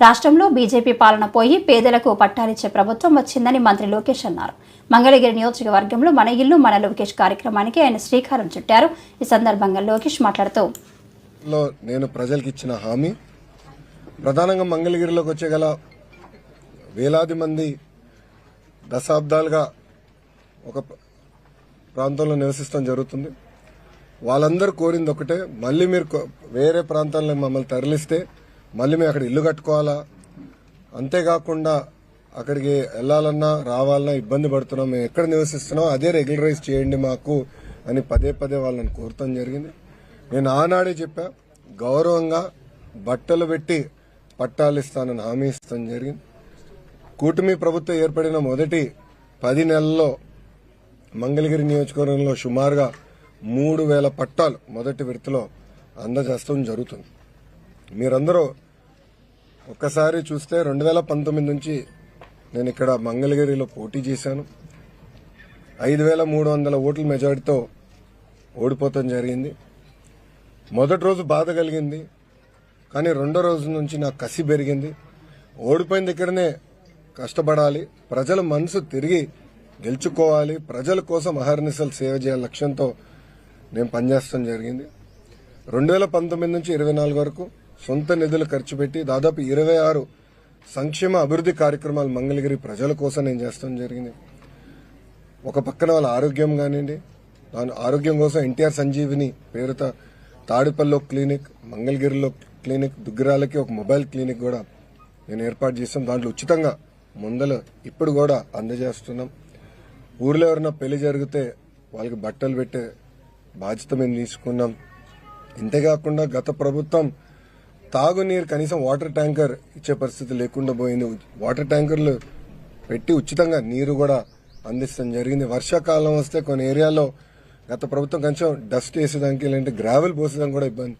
రాష్ట్రంలో బీజేపీ పాలన పోయి పేదలకు పట్టాలిచ్చే ప్రభుత్వం వచ్చిందని మంత్రి లోకేష్ అన్నారు. మంగళగిరి నియోజకవర్గంలో మన ఇల్లు మన లోకేష్ కార్యక్రమానికి ఆయన శ్రీకారం చుట్టారు. ఈ సందర్భంగా లోకేష్ మాట్లాడుతూ నేను ప్రజలకు ఇచ్చిన హామీ ప్రధానంగా మంగళగిరిలోకి వచ్చేగల వేలాది మంది దశాబ్దాలుగా ఒక ప్రాంతంలో నివసిస్తాం జరుగుతుంది. వాళ్ళందరూ కోరింది ఒకటే మళ్ళీ మీరు వేరే ప్రాంతాల్లో మమ్మల్ని తరలిస్తే మళ్ళీ మేము అక్కడ ఇల్లు కట్టుకోవాలా? అంతేకాకుండా అక్కడికి వెళ్ళాలన్నా రావాలన్నా ఇబ్బంది పడుతున్నాం. మేము ఎక్కడ నివసిస్తున్నాం అదే రెగ్యులరైజ్ చేయండి మాకు అని పదే పదే వాళ్ళని కోరటం జరిగింది. నేను ఆనాడే చెప్పా గౌరవంగా బట్టలు పెట్టి పట్టాలు ఇస్తానని హామీ ఇస్తాం జరిగింది. కూటమి ప్రభుత్వం ఏర్పడిన మొదటి పది నెలల్లో మంగళగిరి నియోజకవర్గంలో సుమారుగా మూడు వేల పట్టాలు మొదటి విడతలో అందజేస్తాం జరుగుతుంది. మీరందరూ ఒక్కసారి చూస్తే రెండు వేల పంతొమ్మిది నుంచి నేను ఇక్కడ మంగళగిరిలో పోటీ చేశాను. ఐదు వేల మూడు వందల ఓట్ల మెజారిటీతో ఓడిపోవటం జరిగింది. మొదటి రోజు బాధ కలిగింది. కానీ రెండో రోజు నుంచి నాకు కసి పెరిగింది. ఓడిపోయిన దగ్గరనే కష్టపడాలి. ప్రజల మనసు తిరిగి గెలుచుకోవాలి. ప్రజల కోసం అహర్నిశలు సేవ చేయాలి లక్ష్యంతో నేను పనిచేస్తాం జరిగింది. రెండు వేల పంతొమ్మిది నుంచి ఇరవై నాలుగు వరకు సొంత నిధులు ఖర్చు పెట్టి దాదాపు ఇరవై ఆరు సంక్షేమ అభివృద్ధి కార్యక్రమాలు మంగళగిరి ప్రజల కోసం నేను చేస్తాం జరిగింది. ఒక పక్కన వాళ్ళ ఆరోగ్యం కానివ్వండి దాని ఆరోగ్యం కోసం ఎన్టీఆర్ సంజీవిని పేరుతో తాడిపల్లిలో క్లినిక్ మంగళగిరిలో క్లినిక్ దుగ్గిరాలకి ఒక మొబైల్ క్లినిక్ కూడా నేను ఏర్పాటు చేస్తాం దాంట్లో ఉచితంగా ముందలు ఇప్పుడు కూడా అందజేస్తున్నాం. ఊర్లో ఎవరైనా పెళ్ళి జరిగితే వాళ్ళకి బట్టలు పెట్టే బాధ్యత మేము తీసుకున్నాం. ఇంతేకాకుండా గత ప్రభుత్వం తాగునీరు కనీసం వాటర్ ట్యాంకర్ ఇచ్చే పరిస్థితి లేకుండా పోయింది. వాటర్ ట్యాంకర్లు పెట్టి ఉచితంగా నీరు కూడా అందిస్తాం. జరిగింది వర్షాకాలం వస్తే కొన్ని ఏరియాలో గత ప్రభుత్వం కొంచెం డస్ట్ వేసేదానికి లేదంటే గ్రావెల్ పోసేదానికి కూడా ఇబ్బంది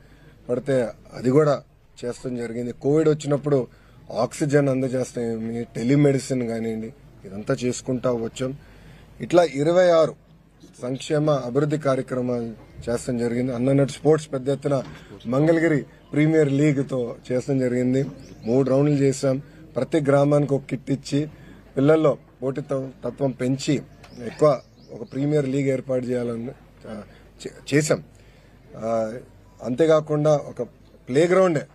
పడితే అది కూడా చేస్తాం జరిగింది. కోవిడ్ వచ్చినప్పుడు ఆక్సిజన్ అందజేస్తాం. టెలిమెడిసిన్ కానివ్వండి ఇదంతా చేసుకుంటా వచ్చాం. ఇట్లా ఇరవై ఆరు సంక్షేమ అభివృద్ధి కార్యక్రమాలు చేస్తాం జరిగింది. అన్నట్టు స్పోర్ట్స్ పెద్ద ఎత్తున మంగళగిరి ప్రీమియర్ లీగ్తో చేస్తాం జరిగింది. మూడు రౌండ్లు చేశాం. ప్రతి గ్రామానికి ఒక కిట్ ఇచ్చి పిల్లల్లో పోటీ తత్వం పెంచి ఎక్కువ ఒక ప్రీమియర్ లీగ్ ఏర్పాటు చేయాలని చేశాం. అంతేకాకుండా ఒక ప్లే గ్రౌండే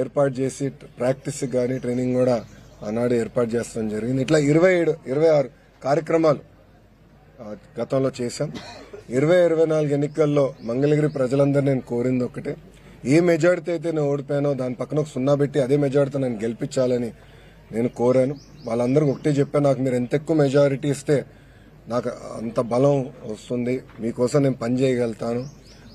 ఏర్పాటు చేసి ప్రాక్టీస్ కానీ ట్రైనింగ్ కూడా ఆనాడు ఏర్పాటు చేస్తాం జరిగింది. ఇట్లా ఇరవై ఏడు ఇరవై ఆరు కార్యక్రమాలు గతంలో చేశాం. ఇరవై ఇరవై నాలుగు ఎన్నికల్లో మంగళగిరి ప్రజలందరూ నేను కోరింది ఒకటే. ఏ మెజార్టీ అయితే నేను ఓడిపోయానో దాని పక్కన ఒక సున్నా పెట్టి అదే మెజార్టీతో నేను గెలిపించాలని నేను కోరాను. వాళ్ళందరికీ ఒకటే చెప్పాను నాకు మీరు ఎంత ఎక్కువ మెజారిటీ ఇస్తే నాకు అంత బలం వస్తుంది. మీకోసం నేను పని చేయగలుగుతాను.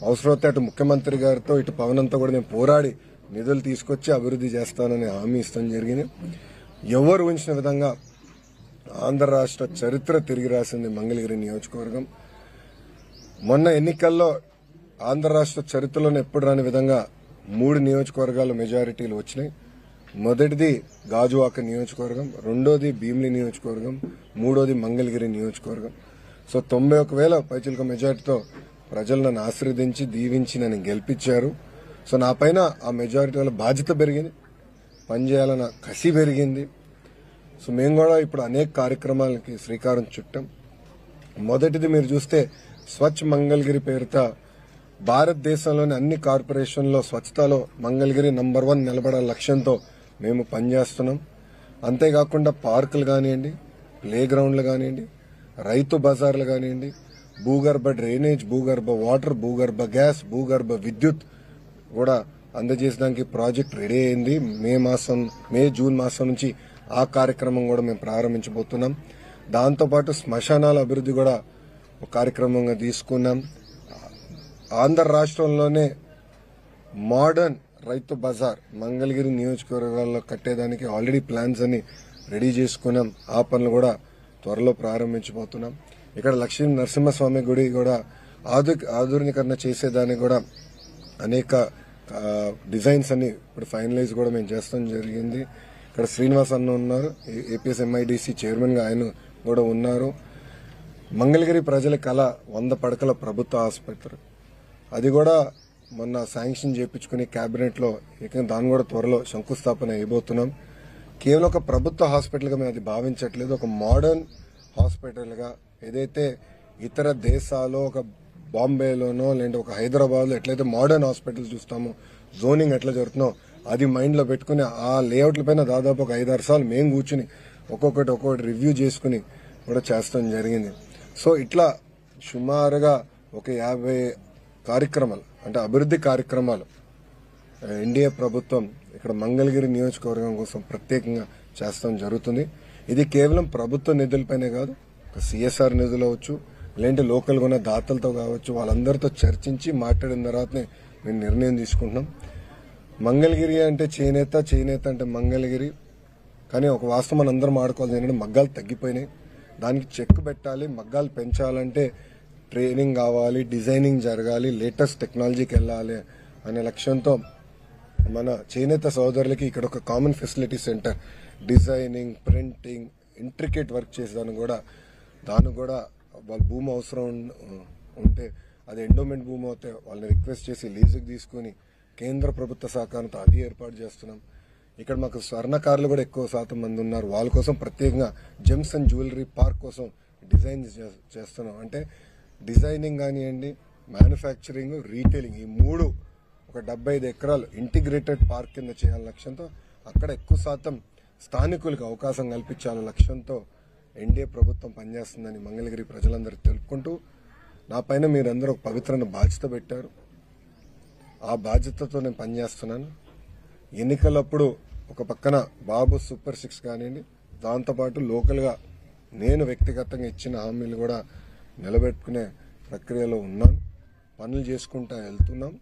అవసరమైతే అటు ముఖ్యమంత్రి గారితో ఇటు పవన్ అంతా కూడా నేను పోరాడి నిధులు తీసుకొచ్చి అభివృద్ధి చేస్తానని హామీ ఇస్తాం జరిగింది. ఎవరు ఊహించిన విధంగా ఆంధ్ర రాష్ట్ర చరిత్ర తిరిగి రాసింది మంగళగిరి నియోజకవర్గం. మొన్న ఎన్నికల్లో ఆంధ్ర రాష్ట్ర చరిత్రలోనే ఎప్పుడు రాని విధంగా మూడు నియోజకవర్గాల మెజారిటీలు వచ్చినాయి. మొదటిది గాజువాక నియోజకవర్గం రెండోది భీమిలి నియోజకవర్గం మూడోది మంగళగిరి నియోజకవర్గం. సో తొంభై ఒక వేల పైచిలక మెజారిటీతో ప్రజలు నన్ను ఆశీర్వదించి దీవించి నన్ను గెలిపించారు. సో నా పైన ఆ మెజారిటీ వల్ల బాధ్యత పెరిగింది. పనిచేయాలన్న కసి పెరిగింది. సో మేము కూడా ఇప్పుడు అనేక కార్యక్రమాలకి శ్రీకారం చుట్టాం. మొదటిది మీరు చూస్తే స్వచ్ఛ మంగళగిరి పేరుతో భారతదేశంలోని అన్ని కార్పొరేషన్లో స్వచ్ఛతలో మంగళగిరి నంబర్ వన్ నిలబడాల లక్ష్యంతో మేము పనిచేస్తున్నాం. అంతేకాకుండా పార్కులు కానివ్వండి ప్లే గ్రౌండ్లు కానివ్వండి రైతు బజార్లు కానివ్వండి భూగర్భ డ్రైనేజ్ భూగర్భ వాటర్ భూగర్భ గ్యాస్ భూగర్భ విద్యుత్ కూడా అందజేసడానికి ప్రాజెక్ట్ రెడీ అయింది. మే మాసం మే జూన్ మాసం నుంచి ఆ కార్యక్రమం కూడా మేము ప్రారంభించబోతున్నాం. దాంతోపాటు శ్మశానాల అభివృద్ధి కూడా ఒక కార్యక్రమంగా తీసుకున్నాం. ఆంధ్ర రాష్ట్రంలోనే మోడర్న్ రైతు బజార్ మంగళగిరి నియోజకవర్గాల్లో కట్టేదానికి ఆల్రెడీ ప్లాన్స్ అన్ని రెడీ చేసుకున్నాం. ఆ పనులు కూడా త్వరలో ప్రారంభించబోతున్నాం. ఇక్కడ లక్ష్మీ నరసింహస్వామి గుడి కూడా ఆధు ఆధునీకరణ చేసేదానికి కూడా అనేక డిజైన్స్ అన్ని ఇప్పుడు ఫైనలైజ్ కూడా మేము చేస్తాం జరిగింది. ఇక్కడ శ్రీనివాస్ అన్న ఉన్నారు. ఏపీఎస్ ఎంఐడిసి చైర్మన్గా ఆయన కూడా ఉన్నారు. మంగళగిరి ప్రజల కళ వంద పడకల ప్రభుత్వ ఆసుపత్రి. అది కూడా మొన్న శాంక్షన్ చేయించుకుని క్యాబినెట్లో ఏకంగా దాన్ని కూడా త్వరలో శంకుస్థాపన అయిపోతున్నాం. కేవలం ఒక ప్రభుత్వ హాస్పిటల్గా మేము అది భావించట్లేదు. ఒక మోడర్న్ హాస్పిటల్గా ఏదైతే ఇతర దేశాల్లో ఒక బాంబేలోనో లేదంటే ఒక హైదరాబాద్లో ఎట్లయితే మోడర్న్ హాస్పిటల్ చూస్తామో జోనింగ్ ఎట్లా జరుగుతుందో అది మైండ్లో పెట్టుకుని ఆ లేఅవుట్ల పైన దాదాపు ఒక ఐదారు సార్లు మేము కూర్చుని ఒక్కొక్కటి ఒక్కొక్కటి రివ్యూ చేసుకుని కూడా చేస్తాం జరిగింది. సో ఇట్లా సుమారుగా ఒక యాభై కార్యక్రమాలు అంటే అభివృద్ధి కార్యక్రమాలు ఎన్డీఏ ప్రభుత్వం ఇక్కడ మంగళగిరి నియోజకవర్గం కోసం ప్రత్యేకంగా చేస్తాం జరుగుతుంది. ఇది కేవలం ప్రభుత్వ నిధులపైనే కాదు ఒక సిఎస్ఆర్ నిధులు అవచ్చు లేదంటే లోకల్గా ఉన్న దాతలతో కావచ్చు వాళ్ళందరితో చర్చించి మాట్లాడిన తర్వాతనే మేము నిర్ణయం తీసుకుంటున్నాం. మంగళగిరి అంటే చేనేత చేనేత అంటే మంగళగిరి. కానీ ఒక వాస్తవం మనం అందరం ఆడుకోవాలి ఏంటంటే మగ్గాలు తగ్గిపోయినాయి. దానికి చెక్ పెట్టాలి మగ్గాలు పెంచాలంటే ట్రైనింగ్ కావాలి డిజైనింగ్ జరగాలి లేటెస్ట్ టెక్నాలజీకి వెళ్ళాలి అనే లక్ష్యంతో మన చేనేత సోదరులకి ఇక్కడ ఒక common facility centre designing printing intricate work చేసేదానికి కూడా దానికి కూడా వాళ్ళ భూమి అవసరం ఉంటే అది ఎండోమెంట్ భూమి అయితే వాళ్ళని రిక్వెస్ట్ చేసి లీజుకి తీసుకుని కేంద్ర ప్రభుత్వ సహకారంతో అది ఏర్పాటు చేస్తున్నాం. ఇక్కడ మాకు స్వర్ణకారులు కూడా ఎక్కువ శాతం మంది ఉన్నారు. వాళ్ళ కోసం ప్రత్యేకంగా జెమ్స్ అండ్ జ్యువెలరీ పార్క్ కోసం డిజైన్ చే- చేస్తున్నాం. అంటే డిజైనింగ్ కానివ్వండి మ్యానుఫ్యాక్చరింగ్ రీటైలింగ్ ఈ మూడు ఒక డెబ్బై ఐదు ఎకరాలు ఇంటిగ్రేటెడ్ పార్క్ కింద చేయాల లక్ష్యంతో అక్కడ ఎక్కువ శాతం స్థానికులకు అవకాశం కల్పించాల లక్ష్యంతో ఎన్డీఏ ప్రభుత్వం పనిచేస్తుందని మంగళగిరి ప్రజలందరూ తెలుపుకుంటూ నా పైన మీరందరూ ఒక పవిత్రమైన బాధ్యత పెట్టారు. ఆ బాధ్యతతో నేను పనిచేస్తున్నాను. ఎన్నికలప్పుడు ఒక పక్కన బాబు సూపర్ సిక్స్ కానివ్వండి దాంతోపాటు లోకల్గా నేను వ్యక్తిగతంగా ఇచ్చిన హామీలు కూడా నిలబెట్టుకునే ప్రక్రియలో ఉన్నాను. పనులు చేసుకుంటా వెళ్తున్నాం.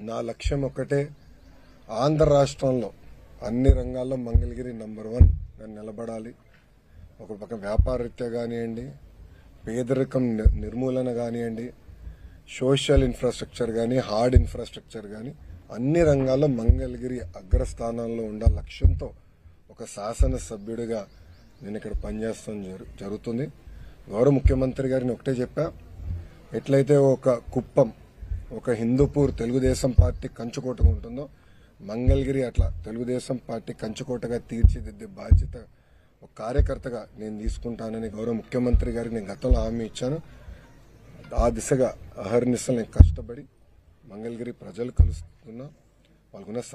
నా లక్ష్యం ఒక్కటే ఆంధ్ర రాష్ట్రంలో అన్ని రంగాల్లో మంగళగిరి నంబర్ వన్గా నిలబడాలి. ఒక పక్క వ్యాపారరీత్యా కానివ్వండి పేదరికం నిర్మూలన కానివ్వండి సోషల్ ఇన్ఫ్రాస్ట్రక్చర్ కానీ హార్డ్ ఇన్ఫ్రాస్ట్రక్చర్ కానీ అన్ని రంగాల్లో మంగళగిరి అగ్రస్థానాల్లో ఉండే లక్ష్యంతో ఒక శాసనసభ్యుడిగా నేను ఇక్కడ పనిచేస్తాం జరు- జరుగుతుంది. గౌరవ ముఖ్యమంత్రి గారిని ఒకటే చెప్పా. ఎట్లయితే ఒక కుప్పం ఒక హిందూపూర్ తెలుగుదేశం పార్టీ కంచుకోటగా ఉంటుందో మంగళగిరి అట్లా తెలుగుదేశం పార్టీ కంచుకోటగా తీర్చిదిద్దే బాధ్యత ఒక కార్యకర్తగా నేను తీసుకుంటానని గౌరవ ముఖ్యమంత్రి గారికి నేను గతంలో హామీ ఇచ్చాను. ఆ దిశగా అహర్నిశలు కష్టపడి మంగళగిరి ప్రజలు కలుస్తున్నా వాళ్ళకున్న సమ-